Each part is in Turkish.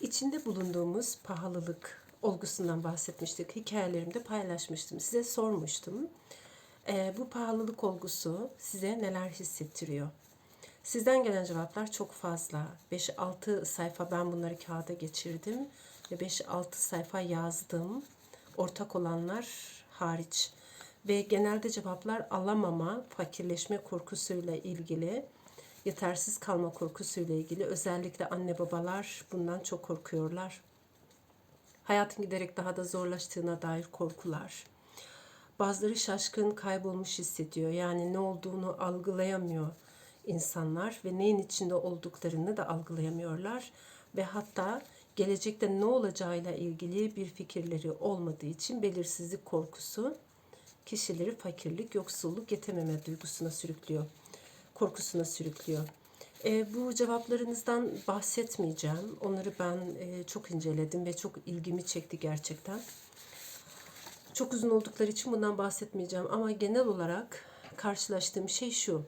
İçinde bulunduğumuz pahalılık olgusundan bahsetmiştik. Hikayelerimde paylaşmıştım. Size sormuştum. Ee, bu pahalılık olgusu size neler hissettiriyor? Sizden gelen cevaplar çok fazla. 5-6 sayfa ben bunları kağıda geçirdim ve 5-6 sayfa yazdım. Ortak olanlar hariç. Ve genelde cevaplar alamama, fakirleşme korkusuyla ilgili, yetersiz kalma korkusuyla ilgili. Özellikle anne babalar bundan çok korkuyorlar. Hayatın giderek daha da zorlaştığına dair korkular. Bazıları şaşkın, kaybolmuş hissediyor. Yani ne olduğunu algılayamıyor insanlar ve neyin içinde olduklarını da algılayamıyorlar ve hatta gelecekte ne olacağıyla ilgili bir fikirleri olmadığı için belirsizlik korkusu kişileri fakirlik, yoksulluk, yetememe duygusuna sürüklüyor, korkusuna sürüklüyor. E, bu cevaplarınızdan bahsetmeyeceğim. Onları ben e, çok inceledim ve çok ilgimi çekti gerçekten. Çok uzun oldukları için bundan bahsetmeyeceğim ama genel olarak karşılaştığım şey şu.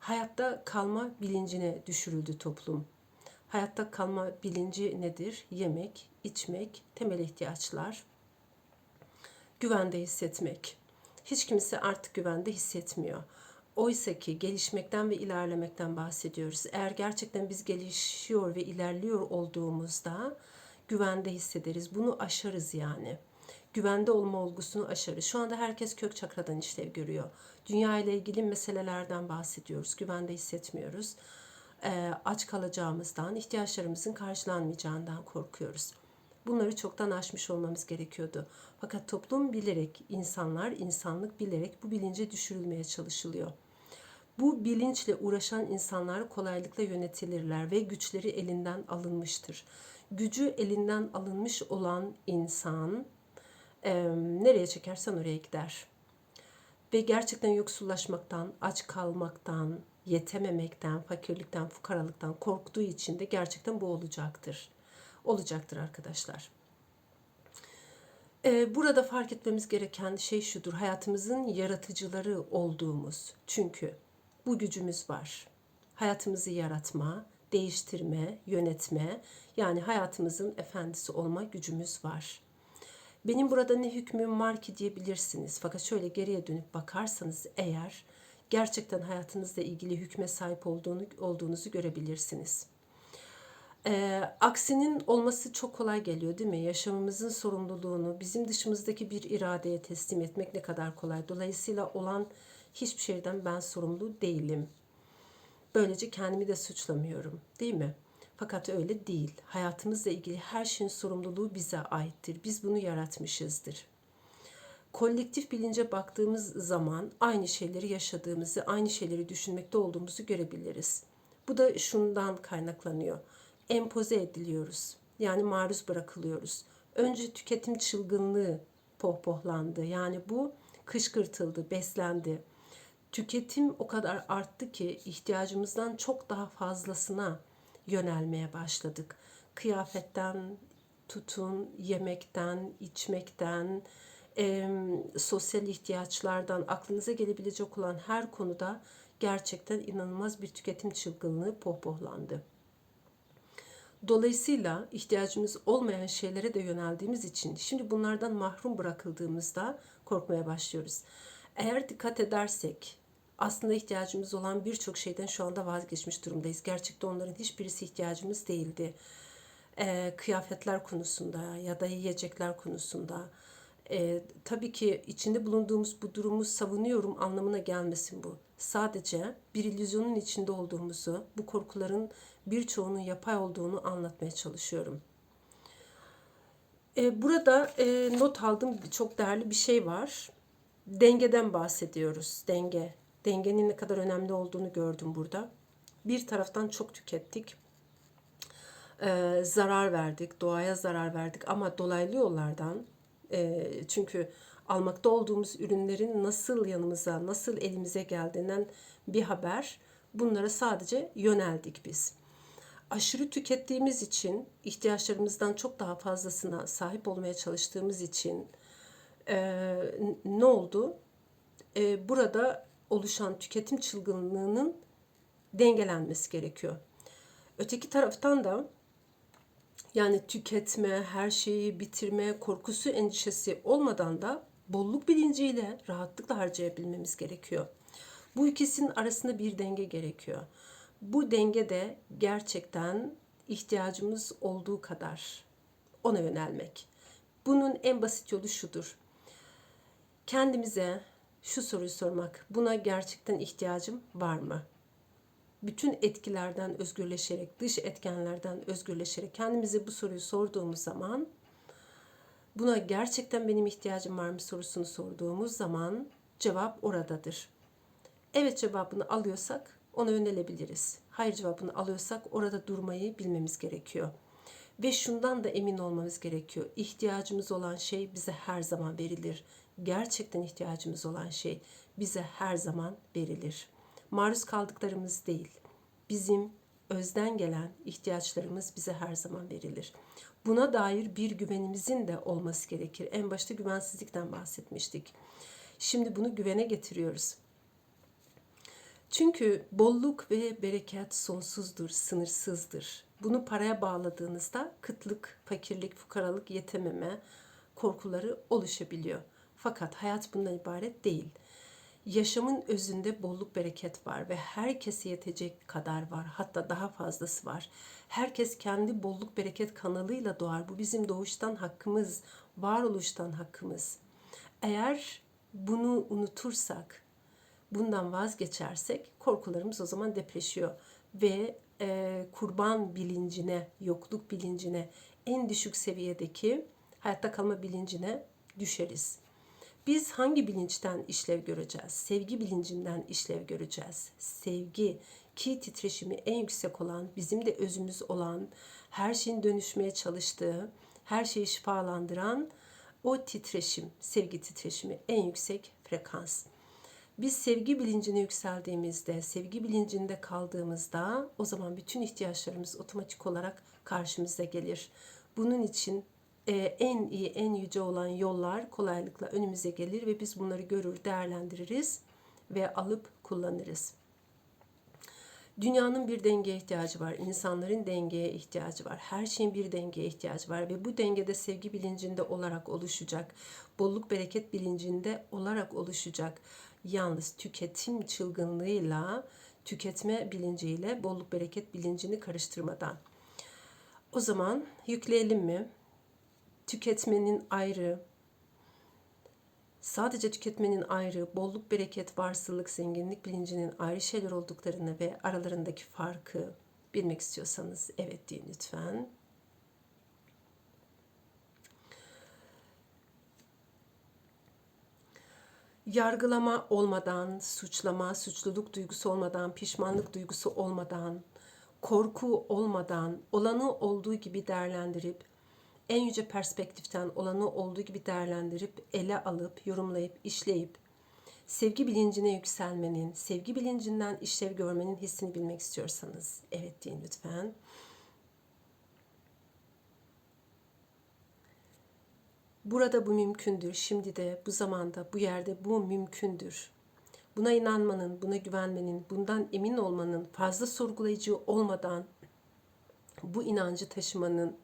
Hayatta kalma bilincine düşürüldü toplum. Hayatta kalma bilinci nedir? Yemek, içmek, temel ihtiyaçlar, güvende hissetmek. Hiç kimse artık güvende hissetmiyor. Oysa ki gelişmekten ve ilerlemekten bahsediyoruz. Eğer gerçekten biz gelişiyor ve ilerliyor olduğumuzda güvende hissederiz. Bunu aşarız yani. Güvende olma olgusunu aşarız. Şu anda herkes kök çakradan işlev görüyor. Dünya ile ilgili meselelerden bahsediyoruz. Güvende hissetmiyoruz. Ee, aç kalacağımızdan, ihtiyaçlarımızın karşılanmayacağından korkuyoruz. Bunları çoktan aşmış olmamız gerekiyordu. Fakat toplum bilerek, insanlar, insanlık bilerek bu bilince düşürülmeye çalışılıyor. Bu bilinçle uğraşan insanlar kolaylıkla yönetilirler ve güçleri elinden alınmıştır. Gücü elinden alınmış olan insan e, nereye çekersen oraya gider. Ve gerçekten yoksullaşmaktan, aç kalmaktan, yetememekten, fakirlikten, fukaralıktan korktuğu için de gerçekten bu olacaktır. Olacaktır arkadaşlar. Ee, burada fark etmemiz gereken şey şudur. Hayatımızın yaratıcıları olduğumuz. Çünkü bu gücümüz var. Hayatımızı yaratma, değiştirme, yönetme, yani hayatımızın efendisi olma gücümüz var. Benim burada ne hükmüm var ki diyebilirsiniz. Fakat şöyle geriye dönüp bakarsanız eğer gerçekten hayatınızla ilgili hükme sahip olduğunu, olduğunuzu görebilirsiniz. Ee, aksinin olması çok kolay geliyor değil mi? Yaşamımızın sorumluluğunu bizim dışımızdaki bir iradeye teslim etmek ne kadar kolay. Dolayısıyla olan hiçbir şeyden ben sorumlu değilim. Böylece kendimi de suçlamıyorum değil mi? Fakat öyle değil. Hayatımızla ilgili her şeyin sorumluluğu bize aittir. Biz bunu yaratmışızdır. Kolektif bilince baktığımız zaman aynı şeyleri yaşadığımızı, aynı şeyleri düşünmekte olduğumuzu görebiliriz. Bu da şundan kaynaklanıyor. Empoze ediliyoruz. Yani maruz bırakılıyoruz. Önce tüketim çılgınlığı pohpohlandı. Yani bu kışkırtıldı, beslendi. Tüketim o kadar arttı ki ihtiyacımızdan çok daha fazlasına yönelmeye başladık. Kıyafetten tutun, yemekten, içmekten, e, sosyal ihtiyaçlardan aklınıza gelebilecek olan her konuda gerçekten inanılmaz bir tüketim çılgınlığı pohpohlandı. Dolayısıyla ihtiyacımız olmayan şeylere de yöneldiğimiz için şimdi bunlardan mahrum bırakıldığımızda korkmaya başlıyoruz. Eğer dikkat edersek aslında ihtiyacımız olan birçok şeyden şu anda vazgeçmiş durumdayız. Gerçekten onların hiçbirisi ihtiyacımız değildi. Ee, kıyafetler konusunda ya da yiyecekler konusunda. Ee, tabii ki içinde bulunduğumuz bu durumu savunuyorum anlamına gelmesin bu. Sadece bir illüzyonun içinde olduğumuzu, bu korkuların birçoğunun yapay olduğunu anlatmaya çalışıyorum. Ee, burada e, not aldığım çok değerli bir şey var. Dengeden bahsediyoruz. Denge. Dengenin ne kadar önemli olduğunu gördüm burada. Bir taraftan çok tükettik. Ee, zarar verdik, doğaya zarar verdik ama dolaylı yollardan çünkü almakta olduğumuz ürünlerin nasıl yanımıza, nasıl elimize geldiğinden bir haber. Bunlara sadece yöneldik biz. Aşırı tükettiğimiz için, ihtiyaçlarımızdan çok daha fazlasına sahip olmaya çalıştığımız için e, ne oldu? E, burada oluşan tüketim çılgınlığının dengelenmesi gerekiyor. Öteki taraftan da Yani tüketme, her şeyi bitirme, korkusu, endişesi olmadan da bolluk bilinciyle rahatlıkla harcayabilmemiz gerekiyor. Bu ikisinin arasında bir denge gerekiyor. Bu denge de gerçekten ihtiyacımız olduğu kadar ona yönelmek. Bunun en basit yolu şudur. Kendimize şu soruyu sormak. Buna gerçekten ihtiyacım var mı? Bütün etkilerden özgürleşerek, dış etkenlerden özgürleşerek kendimize bu soruyu sorduğumuz zaman buna gerçekten benim ihtiyacım var mı sorusunu sorduğumuz zaman cevap oradadır. Evet cevabını alıyorsak ona yönelebiliriz. Hayır cevabını alıyorsak orada durmayı bilmemiz gerekiyor. Ve şundan da emin olmamız gerekiyor. İhtiyacımız olan şey bize her zaman verilir. Gerçekten ihtiyacımız olan şey bize her zaman verilir maruz kaldıklarımız değil. Bizim özden gelen ihtiyaçlarımız bize her zaman verilir. Buna dair bir güvenimizin de olması gerekir. En başta güvensizlikten bahsetmiştik. Şimdi bunu güvene getiriyoruz. Çünkü bolluk ve bereket sonsuzdur, sınırsızdır. Bunu paraya bağladığınızda kıtlık, fakirlik, fukaralık, yetememe korkuları oluşabiliyor. Fakat hayat bundan ibaret değil yaşamın özünde bolluk bereket var ve herkese yetecek kadar var. Hatta daha fazlası var. Herkes kendi bolluk bereket kanalıyla doğar. Bu bizim doğuştan hakkımız, varoluştan hakkımız. Eğer bunu unutursak, bundan vazgeçersek korkularımız o zaman depreşiyor ve e, kurban bilincine, yokluk bilincine, en düşük seviyedeki hayatta kalma bilincine düşeriz. Biz hangi bilinçten işlev göreceğiz? Sevgi bilincinden işlev göreceğiz. Sevgi ki titreşimi en yüksek olan, bizim de özümüz olan, her şeyin dönüşmeye çalıştığı, her şeyi şifalandıran o titreşim, sevgi titreşimi en yüksek frekans. Biz sevgi bilincine yükseldiğimizde, sevgi bilincinde kaldığımızda o zaman bütün ihtiyaçlarımız otomatik olarak karşımıza gelir. Bunun için e, en iyi, en yüce olan yollar kolaylıkla önümüze gelir ve biz bunları görür, değerlendiririz ve alıp kullanırız. Dünyanın bir dengeye ihtiyacı var. insanların dengeye ihtiyacı var. Her şeyin bir dengeye ihtiyacı var ve bu dengede sevgi bilincinde olarak oluşacak. Bolluk bereket bilincinde olarak oluşacak. Yalnız tüketim çılgınlığıyla, tüketme bilinciyle bolluk bereket bilincini karıştırmadan. O zaman yükleyelim mi? Tüketmenin ayrı, sadece tüketmenin ayrı, bolluk, bereket, varsılık, zenginlik bilincinin ayrı şeyler olduklarını ve aralarındaki farkı bilmek istiyorsanız evet deyin lütfen. Yargılama olmadan, suçlama, suçluluk duygusu olmadan, pişmanlık duygusu olmadan, korku olmadan, olanı olduğu gibi değerlendirip en yüce perspektiften olanı olduğu gibi değerlendirip, ele alıp, yorumlayıp, işleyip, sevgi bilincine yükselmenin, sevgi bilincinden işlev görmenin hissini bilmek istiyorsanız evet deyin lütfen. Burada bu mümkündür. Şimdi de, bu zamanda, bu yerde bu mümkündür. Buna inanmanın, buna güvenmenin, bundan emin olmanın, fazla sorgulayıcı olmadan bu inancı taşımanın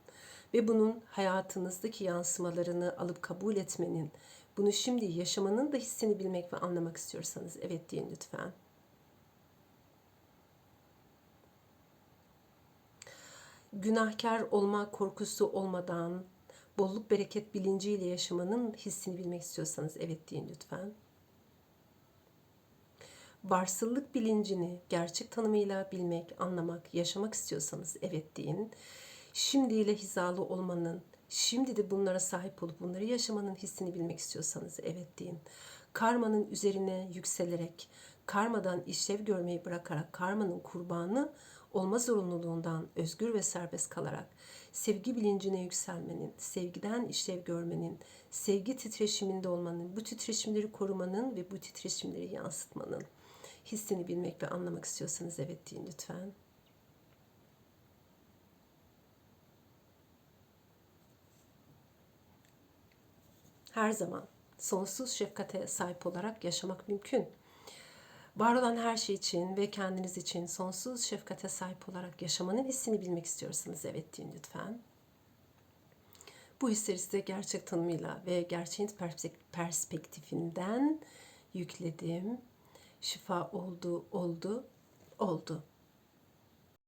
ve bunun hayatınızdaki yansımalarını alıp kabul etmenin, bunu şimdi yaşamanın da hissini bilmek ve anlamak istiyorsanız evet deyin lütfen. Günahkar olma korkusu olmadan bolluk bereket bilinciyle yaşamanın hissini bilmek istiyorsanız evet deyin lütfen. Varsıllık bilincini gerçek tanımıyla bilmek, anlamak, yaşamak istiyorsanız evet deyin şimdiyle hizalı olmanın, şimdi de bunlara sahip olup bunları yaşamanın hissini bilmek istiyorsanız evet deyin. Karmanın üzerine yükselerek, karmadan işlev görmeyi bırakarak karmanın kurbanı olma zorunluluğundan özgür ve serbest kalarak sevgi bilincine yükselmenin, sevgiden işlev görmenin, sevgi titreşiminde olmanın, bu titreşimleri korumanın ve bu titreşimleri yansıtmanın hissini bilmek ve anlamak istiyorsanız evet deyin lütfen. Her zaman sonsuz şefkate sahip olarak yaşamak mümkün. Var olan her şey için ve kendiniz için sonsuz şefkate sahip olarak yaşamanın hissini bilmek istiyorsanız evet deyin lütfen. Bu hisleri size gerçek tanımıyla ve gerçeğin perspek- perspektifinden yükledim. Şifa oldu, oldu, oldu.